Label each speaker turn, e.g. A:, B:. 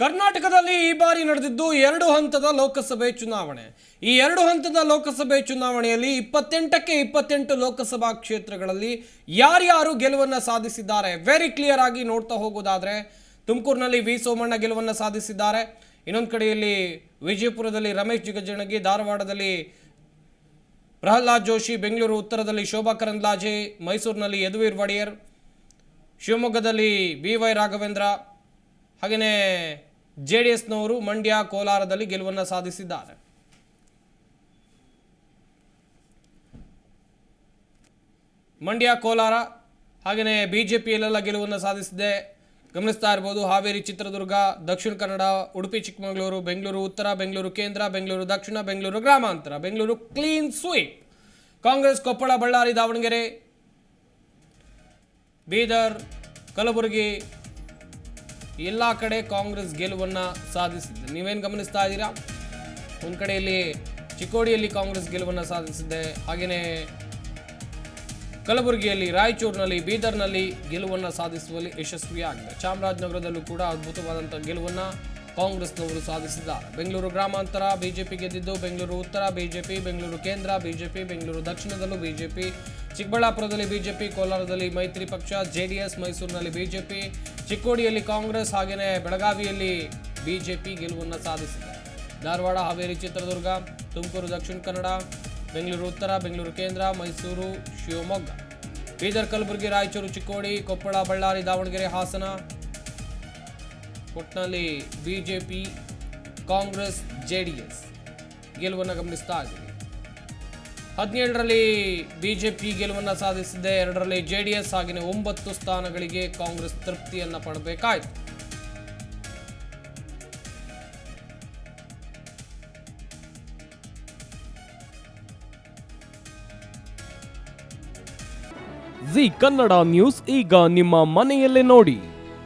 A: ಕರ್ನಾಟಕದಲ್ಲಿ ಈ ಬಾರಿ ನಡೆದಿದ್ದು ಎರಡು ಹಂತದ ಲೋಕಸಭೆ ಚುನಾವಣೆ. ಈ ಎರಡು ಹಂತದ ಲೋಕಸಭೆ ಚುನಾವಣೆಯಲ್ಲಿ ಇಪ್ಪತ್ತೆಂಟಕ್ಕೆ ಇಪ್ಪತ್ತೆಂಟು ಲೋಕಸಭಾ ಕ್ಷೇತ್ರಗಳಲ್ಲಿ ಯಾರ್ಯಾರು ಗೆಲುವನ್ನು ಸಾಧಿಸಿದ್ದಾರೆ? ವೆರಿ ಕ್ಲಿಯರ್ ಆಗಿ ನೋಡ್ತಾ ಹೋಗೋದಾದರೆ ತುಮಕೂರಿನಲ್ಲಿ ವಿ ಸೋಮಣ್ಣ ಗೆಲುವನ್ನು ಸಾಧಿಸಿದ್ದಾರೆ. ಇನ್ನೊಂದು ಕಡೆಯಲ್ಲಿ ವಿಜಯಪುರದಲ್ಲಿ ರಮೇಶ್ ಜಿಗಜಣಗಿ ಧಾರವಾಡದಲ್ಲಿ ಪ್ರಹ್ಲಾದ್ ಜೋಶಿ, ಬೆಂಗಳೂರು ಉತ್ತರದಲ್ಲಿ ಶೋಭಾ ಕರಂದ್ಲಾಜೆ, ಮೈಸೂರಿನಲ್ಲಿ ಯದುವೀರ್ ಒಡೆಯರ್, ಶಿವಮೊಗ್ಗದಲ್ಲಿ ಬಿ ವೈ ರಾಘವೇಂದ್ರ ಹಾಗೆಯೇ ಜೆ ಡಿ ಎಸ್ನವರು ಮಂಡ್ಯ ಕೋಲಾರದಲ್ಲಿ ಗೆಲುವನ್ನು ಸಾಧಿಸಿದ್ದಾರೆ. ಮಂಡ್ಯ, ಕೋಲಾರ ಹಾಗೆಯೇ ಬಿ ಜೆ ಪಿಯಲ್ಲೆಲ್ಲ ಗೆಲುವನ್ನು ಸಾಧಿಸಿದೆ ಗಮನಿಸ್ತಾ ಇರ್ಬೋದು. ಹಾವೇರಿ, ಚಿತ್ರದುರ್ಗ, ದಕ್ಷಿಣ ಕನ್ನಡ, ಉಡುಪಿ, ಚಿಕ್ಕಮಗಳೂರು, ಬೆಂಗಳೂರು, ಉತ್ತರ, ಬೆಂಗಳೂರು, ಕೇಂದ್ರ, ಬೆಂಗಳೂರು, ದಕ್ಷಿಣ, ಬೆಂಗಳೂರು, ಗ್ರಾಮಾಂತರ, Bengaluru clean sweep Congress, Koppal, Ballari, Davanagere, Bidar, Kalaburagi ಎಲ್ಲ ಕಡೆ ಕಾಂಗ್ರೆಸ್ ಗೆಲುವನ್ನು ಸಾಧಿಸಿದೆ. ನೀವೇನು ಗಮನಿಸ್ತಾ ಇದ್ದೀರಾ? ಒಂದು ಕಡೆಯಲ್ಲಿ ಚಿಕ್ಕೋಡಿಯಲ್ಲಿ ಕಾಂಗ್ರೆಸ್ ಗೆಲುವನ್ನು ಸಾಧಿಸಿದೆ. ಹಾಗೆಯೇ ಕಲಬುರಗಿಯಲ್ಲಿ, ರಾಯಚೂರಿನಲ್ಲಿ, ಬೀದರ್ನಲ್ಲಿ ಗೆಲುವನ್ನು ಸಾಧಿಸುವಲ್ಲಿ ಯಶಸ್ವಿಯಾಗಿದೆ. ಚಾಮರಾಜನಗರದಲ್ಲೂ ಕೂಡ ಅದ್ಭುತವಾದಂಥ ಗೆಲುವನ್ನು ಕಾಂಗ್ರೆಸ್ನವರು ಸಾಧಿಸಿದ್ದಾರೆ. ಬೆಂಗಳೂರು ಗ್ರಾಮಾಂತರ, ಬಿಜೆಪಿ ಗೆದ್ದಿದ್ದು ಬೆಂಗಳೂರು ಉತ್ತರ, ಬಿಜೆಪಿ, ಬೆಂಗಳೂರು ಕೇಂದ್ರ, ಬಿಜೆಪಿ, ಬೆಂಗಳೂರು ದಕ್ಷಿಣದಲ್ಲೂ ಬಿಜೆಪಿ, ಚಿಕ್ಕಬಳ್ಳಾಪುರದಲ್ಲಿ ಬಿಜೆಪಿ, ಕೋಲಾರದಲ್ಲಿ ಮೈತ್ರಿ ಪಕ್ಷ, ಜೆಡಿಎಸ್ ಮೈಸೂರಿನಲ್ಲಿ ಬಿಜೆಪಿ, ಚಿಕ್ಕೋಡಿಯಲ್ಲಿ ಕಾಂಗ್ರೆಸ್ ಹಾಗೆಯೇ ಬೆಳಗಾವಿಯಲ್ಲಿ ಬಿಜೆಪಿ ಗೆಲುವನ್ನು ಸಾಧಿಸಿದೆ. ಧಾರವಾಡ, ಹಾವೇರಿ, ಚಿತ್ರದುರ್ಗ, ತುಮಕೂರು, ದಕ್ಷಿಣ ಕನ್ನಡ, ಬೆಂಗಳೂರು ಉತ್ತರ, ಬೆಂಗಳೂರು ಕೇಂದ್ರ, ಮೈಸೂರು, ಶಿವಮೊಗ್ಗ. ಬೀದರ್, ಕಲಬುರಗಿ, ರಾಯಚೂರು, ಚಿಕ್ಕೋಡಿ, ಕೊಪ್ಪಳ, ಬಳ್ಳಾರಿ, ದಾವಣಗೆರೆ, ಹಾಸನ ಒಟ್ಟಿನಲ್ಲಿ BJP, Congress J D S ಗೆಲುವನ್ನು ಗಮನಿಸ್ತಾ ಇದ್ದೀವಿ. ಹದಿನೇಳರಲ್ಲಿ ಬಿಜೆಪಿ ಗೆಲುವನ್ನು ಸಾಧಿಸಿದೆ, ಎರಡರಲ್ಲಿ ಜೆ ಡಿ ಎಸ್ ಆಗಿನ ಒಂಬತ್ತು ಸ್ಥಾನಗಳಿಗೆ ಕಾಂಗ್ರೆಸ್ ತೃಪ್ತಿಯನ್ನು ಪಡಬೇಕಾಯಿತು.
B: ಜಿ ಕನ್ನಡ ನ್ಯೂಸ್ ಈಗ ನಿಮ್ಮ ಮನೆಯಲ್ಲೇ ನೋಡಿ.